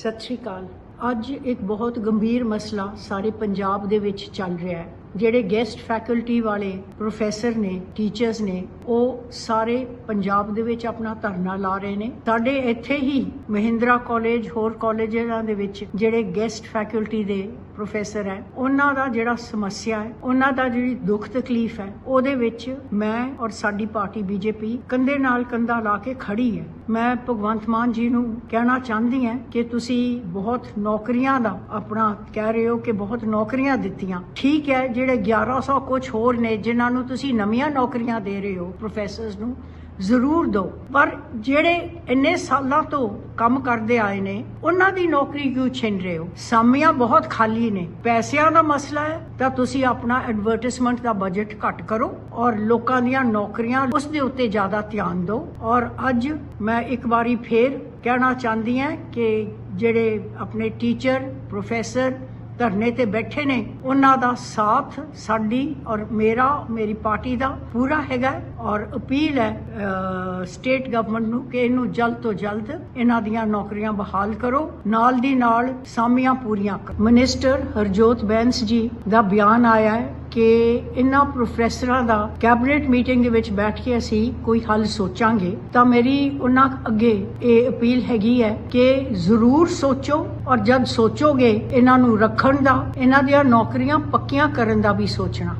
ਸਤਿ ਸ਼੍ਰੀ ਅਕਾਲ। ਅੱਜ ਇੱਕ ਬਹੁਤ ਗੰਭੀਰ ਮਸਲਾ ਸਾਰੇ ਪੰਜਾਬ ਦੇ ਵਿੱਚ ਚੱਲ ਰਿਹਾ ਹੈ, ਜਿਹੜੇ ਗੈਸਟ ਫੈਕਲਟੀ ਵਾਲੇ ਪ੍ਰੋਫੈਸਰ ਨੇ ਟੀਚਰਸ ਨੇ ਉਹ ਸਾਰੇ ਪੰਜਾਬ ਦੇ ਵਿੱਚ ਆਪਣਾ ਧਰਨਾ ਲਾ ਰਹੇ ਨੇ। ਸਾਡੇ ਇੱਥੇ ਹੀ ਮਹਿੰਦਰਾ ਕਾਲਜ, ਹੋਰ ਕਾਲਜਾਂ ਦੇ ਵਿੱਚ ਜਿਹੜੇ ਗੈਸਟ ਫੈਕਲਟੀ ਦੇ ਪ੍ਰੋਫੈਸਰ ਹੈ, ਉਹਨਾਂ ਦਾ ਜਿਹੜਾ ਸਮੱਸਿਆ ਹੈ, ਉਹਨਾਂ ਦਾ ਜਿਹੜੀ ਦੁੱਖ ਤਕਲੀਫ ਹੈ, ਉਹਦੇ ਵਿੱਚ ਮੈਂ ਔਰ ਸਾਡੀ ਪਾਰਟੀ ਬੀਜੇਪੀ ਕੰਧੇ ਨਾਲ ਕੰਧਾ ਲਾ ਕੇ ਖੜੀ ਹੈ। ਮੈਂ ਭਗਵੰਤ ਮਾਨ ਜੀ ਨੂੰ ਕਹਿਣਾ ਚਾਹੁੰਦੀ ਹਾਂ ਕਿ ਤੁਸੀਂ ਬਹੁਤ ਨੌਕਰੀਆਂ ਦਾ ਆਪਣਾ ਕਹਿ ਰਹੇ ਹੋ ਕਿ ਬਹੁਤ ਨੌਕਰੀਆਂ ਦਿੱਤੀਆਂ। ਠੀਕ ਹੈ, ਜਿਹੜੇ 1100 ਕੁਝ ਹੋਰ ਨੇ, ਜਿਨ੍ਹਾਂ ਨੂੰ ਤੁਸੀਂ ਨਵੀਆਂ ਨੌਕਰੀਆਂ ਦੇ ਰਹੇ ਹੋ ਪ੍ਰੋਫੈਸਰਸ ਨੂੰ ਜ਼ਰੂਰ ਦਿਓ। ਪਰ ਜਿਹੜੇ ਇੰਨੇ ਸਾਲਾਂ ਤੋਂ ਕੰਮ ਕਰਦੇ ਆਏ ਨੇ, ਉਹਨਾਂ ਦੀ ਨੌਕਰੀ ਕਿਉਂ ਛਿਨ ਰਹੇ ਹੋ? ਸਾਮੀਆਂ ਬਹੁਤ ਖਾਲੀ ਨੇ। ਪੈਸਿਆਂ ਦਾ ਮਸਲਾ ਹੈ, ਤਾਂ ਤੁਸੀਂ ਆਪਣਾ ਐਡਵਰਟਾਈਜ਼ਮੈਂਟ ਦਾ ਬਜਟ ਘੱਟ ਕਰੋ ਔਰ ਲੋਕਾਂ ਦੀਆਂ ਨੌਕਰੀਆਂ ਉਸ ਦੇ ਉੱਤੇ ਜ਼ਿਆਦਾ ਧਿਆਨ ਦਿਓ। ਔਰ ਅੱਜ ਮੈਂ ਇੱਕ ਵਾਰੀ ਫੇਰ ਕਹਿਣਾ ਚਾਹੁੰਦੀ ਹਾਂ ਕਿ ਜਿਹੜੇ ਆਪਣੇ ਟੀਚਰ ਪ੍ਰੋਫੈਸਰ ਧਰਨੇ ਤੇ ਬੈਠੇ ਨੇ, ਉਹਨਾਂ ਦਾ ਸਾਥ ਸਾਡੀ ਔਰ ਮੇਰਾ, ਮੇਰੀ ਪਾਰਟੀ ਦਾ ਪੂਰਾ ਹੈਗਾ ਔਰ ਅਪੀਲ ਹੈ ਸਟੇਟ ਗਵਰਨਮੈਂਟ ਨੂੰ ਕਿ ਇਹਨੂੰ ਜਲਦ ਤੋਂ ਜਲਦ ਇਹਨਾਂ ਦੀਆਂ ਨੌਕਰੀਆਂ ਬਹਾਲ ਕਰੋ। ਨਾਲ ਦੀ ਨਾਲ ਸਾਮੀਆਂ ਪੂਰੀਆਂ ਕਰੋ ਮਿਨਿਸਟਰ ਹਰਜੋਤ ਬੈਂਸ ਜੀ ਦਾ ਬਿਆਨ ਆਇਆ ਹੈ ਕਿ ਇਨ੍ਹਾਂ ਪ੍ਰੋਫੈਸਰਾਂ ਦਾ ਕੈਬਨਿਟ ਮੀਟਿੰਗ ਦੇ ਵਿੱਚ ਬੈਠ ਕੇ ਅਸੀਂ ਕੋਈ ਹੱਲ ਸੋਚਾਂਗੇ, ਤਾਂ ਮੇਰੀ ਉਹਨਾਂ ਅੱਗੇ ਇਹ ਅਪੀਲ ਹੈਗੀ ਹੈ ਕਿ ਜ਼ਰੂਰ ਸੋਚੋ ਔਰ ਜਦ ਸੋਚੋਗੇ, ਇਹਨਾਂ ਨੂੰ ਰੱਖਣ ਦਾ, ਇਹਨਾਂ ਦੀਆਂ ਨੌਕਰੀਆਂ ਪੱਕੀਆਂ ਕਰਨ ਦਾ ਵੀ ਸੋਚਣਾ।